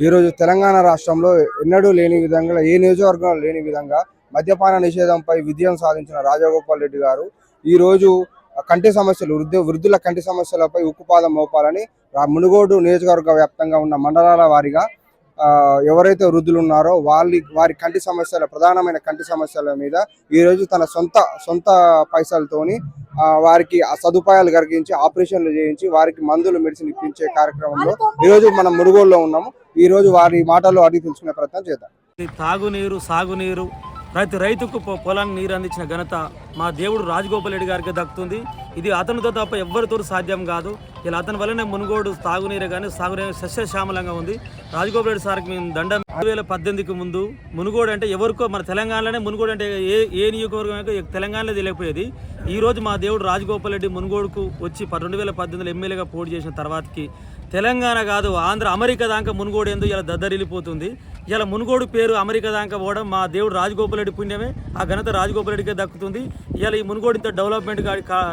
ఈరోజు తెలంగాణ రాష్ట్రంలో ఎన్నడూ లేని విధంగా ఏ నియోజకవర్గంలో లేని విధంగా మద్యపాన నిషేధంపై విజయం సాధించిన రాజగోపాల్ రెడ్డి గారు ఈ రోజు కంటి సమస్యలు వృద్ధు వృద్ధుల కంటి సమస్యలపై ఉక్కుపాదం మోపాలని మునుగోడు నియోజకవర్గ వ్యాప్తంగా ఉన్న మండలాల వారీగా ఎవరైతే వృద్ధులు ఉన్నారో వాళ్ళ వారి కంటి సమస్యల ప్రధానమైన కంటి సమస్యల మీద ఈ రోజు తన సొంత సొంత పైసలతోని వారికి సదుపాయాలు కలిగించి ఆపరేషన్లు చేయించి వారికి మందులు మెడిసిన్ ఇప్పించే కార్యక్రమంలో ఈ రోజు మనం మునుగోడులో ఉన్నాము. ఈ రోజు వారి మాటల్లో అడిగి తెలుసుకునే ప్రయత్నం చేద్దాం. తాగునీరు సాగునీరు ప్రతి రైతుకు పొ- పొలానికి నీరు అందించిన ఘనత మా దేవుడు రాజగోపాల్ రెడ్డి గారికి దక్కుతుంది. ఇది అతనితో తప్ప ఎవ్వరితో సాధ్యం కాదు. ఇలా అతని వల్లనే మునుగోడు తాగునీరే కానీ సాగునీరు సస్యశ్యామలంగా ఉంది. రాజగోపాల్ రెడ్డి సార్కి మేము దండం. రెండు వేల పద్దెనిమిదికి ముందు మునుగోడు అంటే ఎవరికో మన తెలంగాణలోనే మునుగోడు అంటే ఏ ఏ నియోజకవర్గం తెలంగాణలో తెలియకపోయేది. ఈ రోజు మా దేవుడు రాజగోపాల్ రెడ్డి మునుగోడుకు వచ్చి ప- రెండు వేల పద్దెనిమిదిలో ఎమ్మెల్యేగా పోటీ చేసిన తర్వాతకి తెలంగాణ కాదు ఆంధ్ర అమెరికా దాకా మునుగోడు ఎందు ఇలా దద్దరిల్లిపోతుంది. ఇలా మునుగోడు పేరు అమెరికా దాకా పోవడం మా దేవుడు రాజగోపాల్ రెడ్డి పుణ్యమే. ఆ ఘనత రాజగోపాల్ రెడ్డికే దక్కుతుంది. ఇలా ఈ మునుగోడు ఇంత డెవలప్మెంట్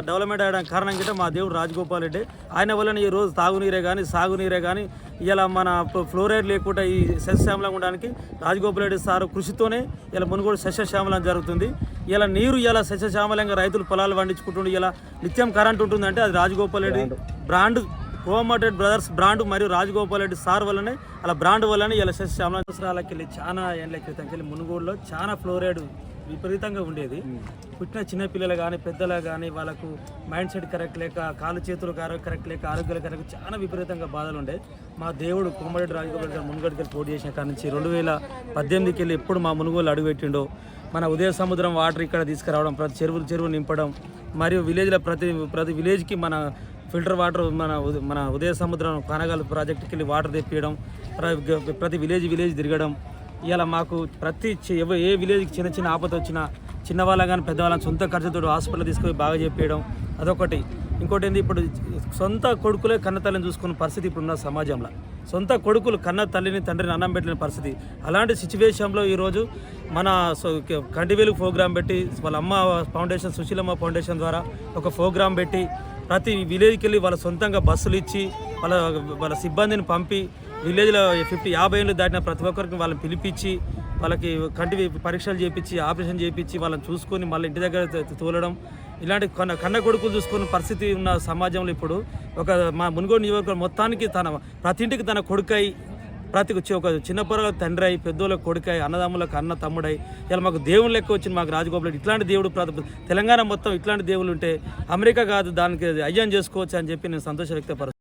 డెవలప్మెంట్ అయ్యడానికి కారణం కింద మా దేవుడు రాజగోపాల్ రెడ్డి. ఆయన వలన ఈ రోజు తాగునీరే కానీ సాగునీరే కానీ ఇలా మన ఫ్లో- ఫ్లోరైడ్ లేకుండా ఈ సస్యశ్యామలంగా ఉండడానికి రాజగోపాల్ రెడ్డి సార్ కృషితోనే ఇలా మునుగోడు సస్యశ్యామలం జరుగుతుంది. ఇలా నీరు ఇలా సస్యశ్యామలంగా రైతులు పొలాలు పండించుకుంటుండే ఇలా నిత్యం కరెంట్ ఉంటుందంటే అది Rajagopal Reddy brand Komatireddy brothers brand మరియు రాజగోపాల్ రెడ్డి సార్ వల్లనే అలా బ్రాండ్ వల్లనే ఇలా శ్యామల సంవత్సరాలకి వెళ్ళి చాలా ఏళ్ళ క్రితంకి వెళ్ళి మునుగోడులో చాలా ఫ్లోరైడ్ విపరీతంగా ఉండేది. పుట్టిన చిన్న పిల్లలు కానీ పెద్దలు కానీ వాళ్ళకు మైండ్ సెట్ కరెక్ట్ లేక కాలు చేతులు కార- కరెక్ట్ లేక ఆరోగ్యాలు కరెక్ట్ చాలా విపరీతంగా బాధలు ఉండే. మా దేవుడు కోమరెడ్డి రాజగోపాల్ గారు మునుగోడుకి పోటీ చేసిన కాడ నుంచి రెండు వేల పద్దెనిమిదికి వెళ్ళి ఎప్పుడు మా మునుగోలు అడుగుపెట్టిండో మన ఉదయ సముద్రం వాటర్ ఇక్కడ తీసుకురావడం ప్రతి చెరువులు చెరువు నింపడం మరియు విలేజ్లో ప్రతి ప్రతి విలేజ్కి మన ఫిల్టర్ వాటర్ మన మన ఉదయ సముద్రం కానగాల ప్రాజెక్టుకి వెళ్ళి వాటర్ తెప్పియడం ప్ర- ప్రతి విలేజ్ విలేజ్ తిరగడం ఇలా మాకు ప్రతి చి- ఎవ- ఏ విలేజ్కి చిన్న చిన్న ఆపద వచ్చినా చిన్నవాళ్ళ కానీ పెద్దవాళ్ళని సొంత ఖర్చుతో హాస్పిటల్ తీసుకొని బాగా చెప్పేయడం అదొకటి. ఇంకోటి ఏంది ఇప్పుడు సొంత కొడుకులే కన్న తల్లిని చూసుకున్న పరిస్థితి ఇప్పుడున్న సమాజంలో. సొంత కొడుకులు కన్న తల్లిని తండ్రిని అన్నం పెట్టిన పరిస్థితి. అలాంటి సిచ్యువేషన్లో ఈరోజు మన సో- కంటివేలు ప్రోగ్రాం పెట్టి వాళ్ళ అమ్మ ఫౌండేషన్ సుశీలమ్మ ఫౌండేషన్ ద్వారా ఒక ప్రోగ్రాం పెట్టి ప్రతి విలేజ్కి వెళ్ళి వాళ్ళ సొంతంగా బస్సులు ఇచ్చి వాళ్ళ వాళ్ళ సిబ్బందిని పంపి విలేజ్లో ఫిఫ్టీ యాభై ఏళ్ళు దాటిన ప్రతి ఒక్కరికి వాళ్ళని పిలిపించి వాళ్ళకి కంటి పరీక్షలు చేయించి ఆపరేషన్ చేయించి వాళ్ళని చూసుకొని మళ్ళీ ఇంటి దగ్గర తోలడం. ఇలాంటి కన్న కన్న కొడుకులు చూసుకున్న పరిస్థితి ఉన్న సమాజంలో ఇప్పుడు ఒక మా మునుగోడు నియోజకవర్గం మొత్తానికి తన ప్రతి ఇంటికి తన కొడుకై ప్రతి ఒక చిన్న పొరలకు తండ్రి అయి పెద్దోళ్ళకి కొడుకై అన్నదమ్ములకు అన్న తమ్ముడై ఇలా మాకు దేవుని లెక్క వచ్చింది మాకు రాజగోపాల్ ఇట్లాంటి దేవుడు ప్ర- తెలంగాణ మొత్తం ఇట్లాంటి దేవుళ్ళు ఉంటే అమెరికా కాదు దానికి అయ్యం చేసుకోవచ్చు అని చెప్పి నేను సంతోష వ్యక్తపరుస్తాను